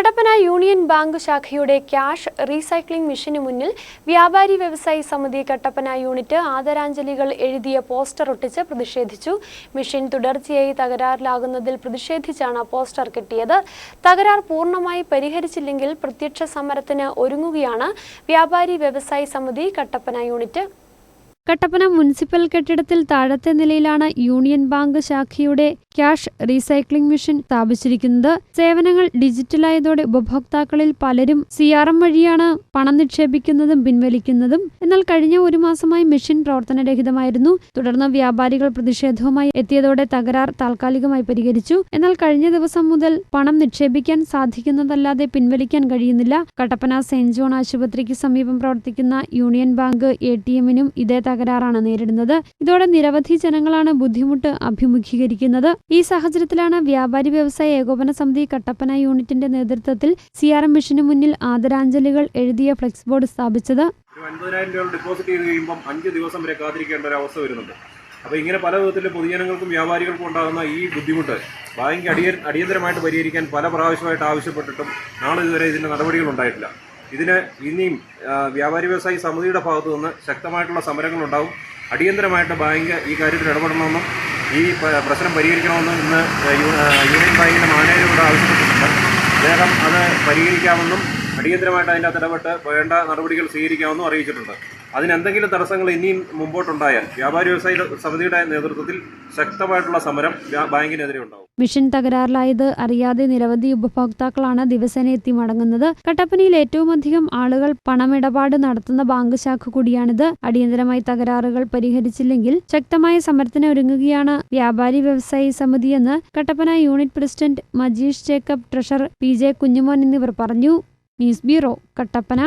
Kattappana union bank ശാഖയുടെ cash recycling മെഷീന് മുന്നിൽ വ്യാപാരി വ്യവസായി സമിതി കട്ടപ്പന യൂണിറ്റ് ആദരാഞ്ജലികൾ എഴുതിയ പോസ്റ്റർ ഒട്ടിച്ച് പ്രതിഷേധിച്ചു. മെഷീൻ തുടർച്ചയായി തകരാറിലാകുന്നതിൽ പ്രതിഷേധിച്ചാണ് പോസ്റ്റർ കിട്ടിയത്. തകരാർ പൂർണമായി പരിഹരിച്ചില്ലെങ്കിൽ പ്രത്യക്ഷ സമരത്തിന് ഒരുങ്ങുകയാണ് വ്യാപാരി വ്യവസായി സമിതി കട്ടപ്പന യൂണിറ്റ്. കട്ടപ്പന മുനിസിപ്പൽ കെട്ടിടത്തിൽ താഴത്തെ നിലയിലാണ് യൂണിയൻ ബാങ്ക് ശാഖയുടെ ക്യാഷ് റീസൈക്ലിംഗ് മെഷീൻ സ്ഥാപിച്ചിരിക്കുന്നത്. സേവനങ്ങൾ ഡിജിറ്റലായതോടെ ഉപഭോക്താക്കളിൽ പലരും സി ആർ എം വഴിയാണ് പണം നിക്ഷേപിക്കുന്നതും പിൻവലിക്കുന്നതും. എന്നാൽ കഴിഞ്ഞ ഒരു മാസമായി മെഷീൻ പ്രവർത്തനരഹിതമായിരുന്നു. തുടർന്ന് വ്യാപാരികൾ പ്രതിഷേധവുമായി എത്തിയതോടെ തകരാർ താൽക്കാലികമായി പരിഹരിച്ചു. എന്നാൽ കഴിഞ്ഞ ദിവസം മുതൽ പണം നിക്ഷേപിക്കാൻ സാധിക്കുന്നതല്ലാതെ പിൻവലിക്കാൻ കഴിയുന്നില്ല. കട്ടപ്പന സെന്റ് ജോൺ ആശുപത്രിക്ക് സമീപം പ്രവർത്തിക്കുന്ന യൂണിയൻ ബാങ്ക് എ ടി എമ്മിനും ഇതേ തകരാറാണ് നേരിടുന്നത്. ഇതോടെ നിരവധി ജനങ്ങളാണ് ബുദ്ധിമുട്ട് അഭിമുഖീകരിക്കുന്നത്. ഈ സാഹചര്യത്തിലാണ് വ്യാപാരി വ്യവസായ ഏകോപന സമിതി കട്ടപ്പന യൂണിറ്റിന്റെ നേതൃത്വത്തിൽ സി ആർ എം മിഷന് മുന്നിൽ ആദരാഞ്ജലികൾ എഴുതിയ ഫ്ലെക്സ് ബോർഡ് സ്ഥാപിച്ചത്. അൻപതിനായിരം രൂപ ദിവസം വരെ കാത്തിരിക്കേണ്ട ഒരു അപ്പോൾ ഇങ്ങനെ പല വിധത്തിൽ പൊതുജനങ്ങൾക്കും വ്യാപാരികൾക്കും ഉണ്ടാകുന്ന ഈ ബുദ്ധിമുട്ട് ബാങ്ക് അടിയ അടിയന്തരമായിട്ട് പരിഹരിക്കാൻ പല പ്രാവശ്യമായിട്ട് ആവശ്യപ്പെട്ടിട്ടും നാളെ ഇതുവരെ ഇതിന്റെ നടപടികൾ ഉണ്ടായിട്ടില്ല. ഇതിന് ഇനിയും വ്യാപാരി വ്യവസായി സമിതിയുടെ ഭാഗത്തു നിന്ന് ശക്തമായിട്ടുള്ള സമരങ്ങളുണ്ടാവും. അടിയന്തരമായിട്ട് ബാങ്ക് ഈ കാര്യത്തിൽ ഇടപെടണമെന്നും ഈ പ്രശ്നം പരിഹരിക്കണമെന്നും ഇന്ന് യൂണിയൻ ബാങ്കിന്റെ മാനേജരോട് ആവശ്യപ്പെട്ടിട്ടുണ്ട്. അദ്ദേഹം അത് പരിഹരിക്കാമെന്നും അടിയന്തരമായിട്ട് അതിന്റെ അകത്ത് ഇടപെട്ട് വേണ്ട നടപടികൾ സ്വീകരിക്കാമെന്നും അറിയിച്ചിട്ടുണ്ട്. അതിനെന്തെങ്കിലും തടസ്സങ്ങൾ ഇനിയും മുമ്പോട്ടുണ്ടായാൽ വ്യാപാരി വ്യവസായ സമിതിയുടെ നേതൃത്വത്തിൽ ശക്തമായിട്ടുള്ള സമരം ബാങ്കിനെതിരെ ഉണ്ടാവും. മിഷൻ തകരാറിലായത് അറിയാതെ നിരവധി ഉപഭോക്താക്കളാണ് ദിവസേന എത്തി മടങ്ങുന്നത്. കട്ടപ്പനയിൽ ഏറ്റവും അധികം ആളുകൾ പണമിടപാട് നടത്തുന്ന ബാങ്ക് ശാഖ കൂടിയാണിത്. അടിയന്തരമായി തകരാറുകൾ പരിഹരിച്ചില്ലെങ്കിൽ ശക്തമായ സമരത്തിന് ഒരുങ്ങുകയാണ് വ്യാപാരി വ്യവസായി സമിതിയെന്ന് Kattappana unit president Majeesh Jacob treasurer P J Kunjumon എന്നിവർ പറഞ്ഞു. News bureau Kattappana.